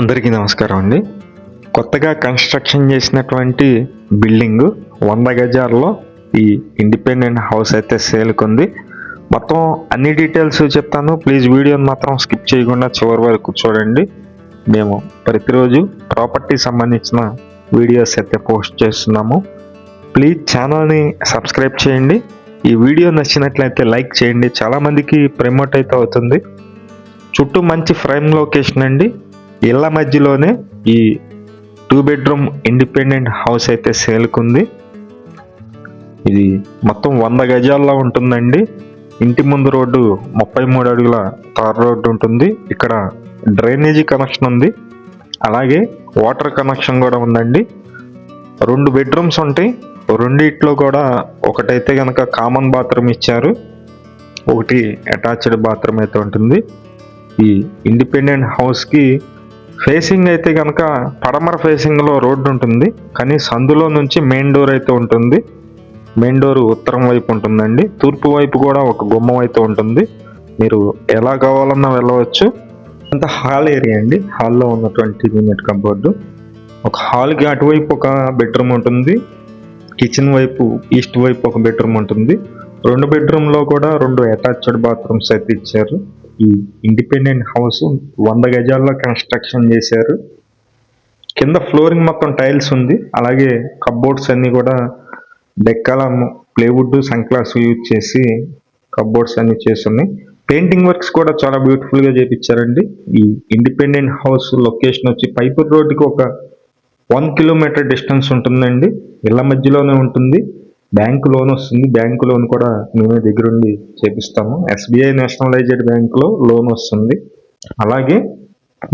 అందరికీ నమస్కారం అండి. కొత్తగా కన్స్ట్రక్షన్ చేసినటువంటి బిల్డింగ్ వంద గజాల్లో ఈ ఇండిపెండెంట్ హౌస్ అయితే సేల్కి ఉంది. మొత్తం అన్ని డీటెయిల్స్ చెప్తాను. ప్లీజ్ వీడియోని మాత్రం స్కిప్ చేయకుండా చివరి వరకు చూడండి. మేము ప్రతిరోజు ప్రాపర్టీ సంబంధించిన వీడియోస్ అయితే పోస్ట్ చేస్తున్నాము. ప్లీజ్ ఛానల్ని సబ్స్క్రైబ్ చేయండి. ఈ వీడియో నచ్చినట్లయితే లైక్ చేయండి. చాలామందికి ప్రమోట్ అయితే అవుతుంది. చుట్టూ మంచి ఫ్రేమ్ లొకేషన్ అండి. ఇళ్ళ మధ్యలోనే ఈ టూ బెడ్రూమ్ ఇండిపెండెంట్ హౌస్ అయితే సేల్కుంది. ఇది మొత్తం వంద గజాల్లో ఉంటుందండి. ఇంటి ముందు రోడ్డు ముప్పై మూడు అడుగుల తార్ రోడ్డు ఉంటుంది. ఇక్కడ డ్రైనేజీ కనెక్షన్ ఉంది. అలాగే వాటర్ కనెక్షన్ కూడా ఉందండి. రెండు బెడ్రూమ్స్ ఉంటాయి. రెండిట్లో కూడా ఒకటైతే కనుక కామన్ బాత్రూమ్ ఇచ్చారు. ఒకటి అటాచ్డ్ బాత్రూమ్ అయితే ఉంటుంది. ఈ ఇండిపెండెంట్ హౌస్కి ఫేసింగ్ అయితే కనుక పడమర ఫేసింగ్లో రోడ్డు ఉంటుంది. కానీ సందులో నుంచి మెయిన్ డోర్ అయితే ఉంటుంది. మెయిన్ డోర్ ఉత్తరం వైపు ఉంటుందండి. తూర్పు వైపు కూడా ఒక గుమ్మం అయితే ఉంటుంది. మీరు ఎలా కావాలన్నా వెళ్ళవచ్చు. అంత హాల్ ఏరియా అండి. హాల్లో ఉన్నటువంటి యూనిట్ కబోర్డు ఒక హాల్కి అటువైపు ఒక బెడ్రూమ్ ఉంటుంది. కిచెన్ వైపు ఈస్ట్ వైపు ఒక బెడ్రూమ్ ఉంటుంది. రెండు బెడ్రూమ్లో కూడా రెండు అటాచ్డ్ బాత్రూమ్స్ అయితే ఇచ్చారు. ఈ ఇండిపెండెంట్ హౌస్ వంద గజాల్లో కన్స్ట్రక్షన్ చేశారు. కింద ఫ్లోరింగ్ మొత్తం టైల్స్ ఉంది. అలాగే కబ్బోర్డ్స్ అన్నీ కూడా డెక్కలం ప్లేవుడ్ సన్గ్లాస్ యూజ్ చేసి కబ్బోర్డ్స్ అన్ని చేస్తున్నాయి. పెయింటింగ్ వర్క్స్ కూడా చాలా బ్యూటిఫుల్గా చేపించారండి. ఈ ఇండిపెండెంట్ హౌస్ లొకేషన్ వచ్చి పైపూర్ రోడ్డుకి ఒక వన్ కిలోమీటర్ డిస్టెన్స్ ఉంటుందండి. ఇళ్ళ మధ్యలోనే ఉంటుంది. బ్యాంకు లోన్ వస్తుంది. బ్యాంకు లోన్ కూడా మేమే దగ్గరుండి చేపిస్తాము. ఎస్బీఐ నేషనలైజ్డ్ బ్యాంకులో లోన్ వస్తుంది. అలాగే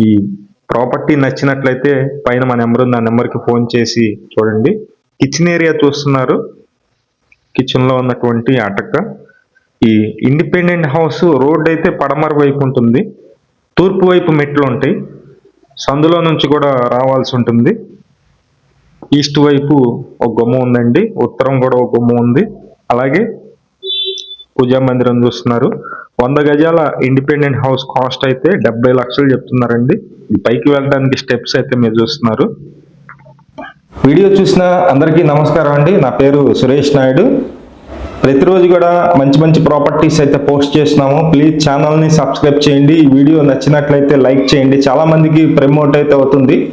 ఈ ప్రాపర్టీ నచ్చినట్లయితే పైన మా నెంబర్ ఉంది. ఆ నెంబర్కి ఫోన్ చేసి చూడండి. కిచెన్ ఏరియా చూస్తున్నారు. కిచెన్లో ఉన్నటువంటి అటక ఈ ఇండిపెండెంట్ హౌస్ రోడ్ అయితే పడమర వైపు ఉంటుంది. తూర్పు వైపు మెట్లు ఉంటాయి. సందులో నుంచి కూడా రావాల్సి ఉంటుంది. ఈస్ట్ వైపు ఒక గుమ్మ ఉందండి. ఉత్తరం కూడా ఒక గుమ్మ ఉంది. అలాగే పూజా మందిరం చూస్తున్నారు. వంద గజాల ఇండిపెండెంట్ హౌస్ కాస్ట్ అయితే డెబ్బై లక్షలు చెప్తున్నారండి. పైకి వెళ్ళడానికి స్టెప్స్ అయితే మీరు చూస్తున్నారు. వీడియో చూసిన అందరికీ నమస్కారం అండి. నా పేరు సురేష్ నాయుడు. ప్రతిరోజు కూడా మంచి మంచి ప్రాపర్టీస్ అయితే పోస్ట్ చేస్తున్నాము. ప్లీజ్ ఛానల్ని సబ్స్క్రైబ్ చేయండి. ఈ వీడియో నచ్చినట్లయితే లైక్ చేయండి. చాలామందికి ప్రమోట్ అయితే అవుతుంది.